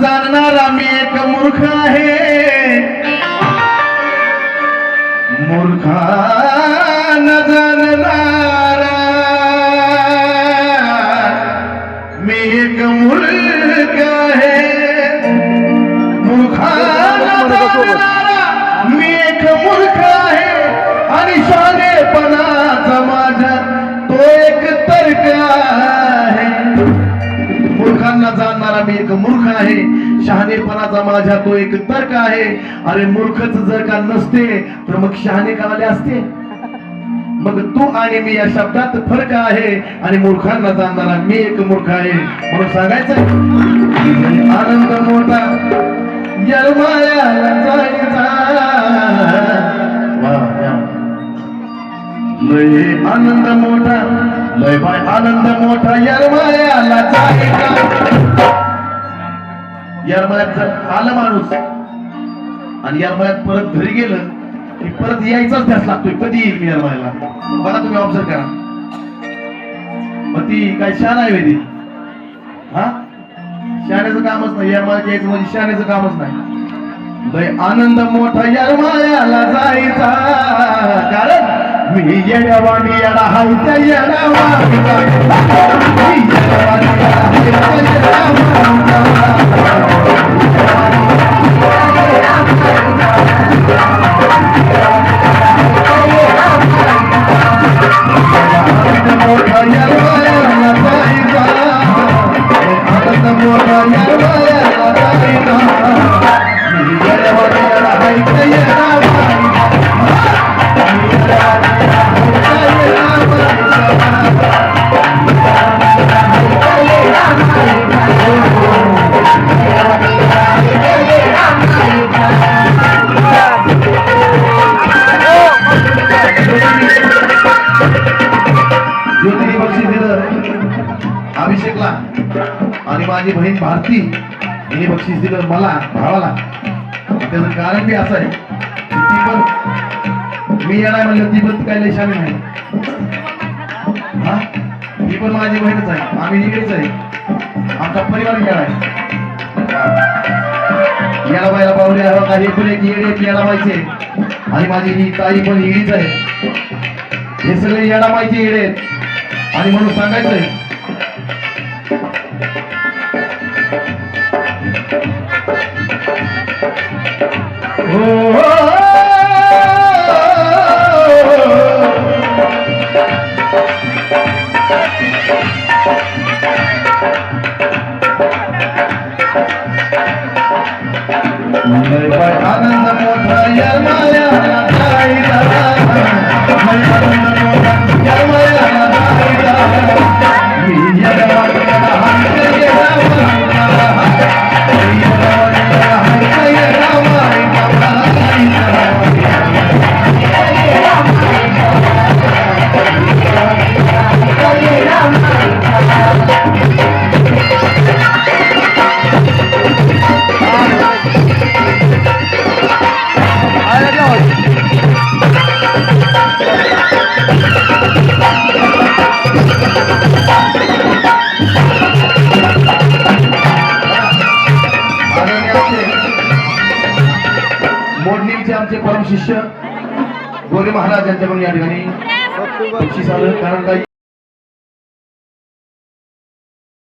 जाणणार आम्ही एक मूर्ख आहे. मी एक मूर्ख आहे. शहाणेपणाचा माझ्या तो एक तर्क आहे. अरे मूर्खच जर का नसते तर मग शहाणे का असते. मग तू आणि मी या शब्दात फरक आहे. आणि मूर्खांना जाणणारा मी एक मूर्ख आहे. म्हणून सांगायचं आनंद मोठा लय आनंद मोठा लय बाय आनंद मोठा यरमायाला जायचा. या जर आलं माणूस आणि यरमायात परत घरी गेलं की परत यायचाच ध्यास लागतोय. कधी येईल मी यरमायाला बघा तुम्ही ऑब्झर्व करा. मग ती काय शान आहे वेदी? हा? शाण्याचं कामच नाही. यरमायात यायचं म्हणजे शाण्याचं कामच नाही. लय आनंद मोठा यरमायाला जायचा. कारण मी येण्यावाणी येडा हायच्या येडावाणीचा. मी येडा ఆయన माझी बहीण भारती हिने बक्षीस दिलं मला भावाला त्याचं कारण बी असं आहे ती पण मी येणार म्हणलं ती पण काही लक्षात नाही. हा? ती पण माझी बहीणच आहे आम्ही इकडेच आहे. आमचा परिवार येणार आहे. येडाबाईला पाहुणे आहे काही एक येडे येडाबाईचे आणि माझी ही ताई पण इडीच आहे. हे सगळे येडाबाईचे येडे. आहेत आणि म्हणून सांगायचंय आनंद परम शिष्य गोरे महाराज यांच्याकडून या ठिकाणी बक्षीस आलं. कारण काही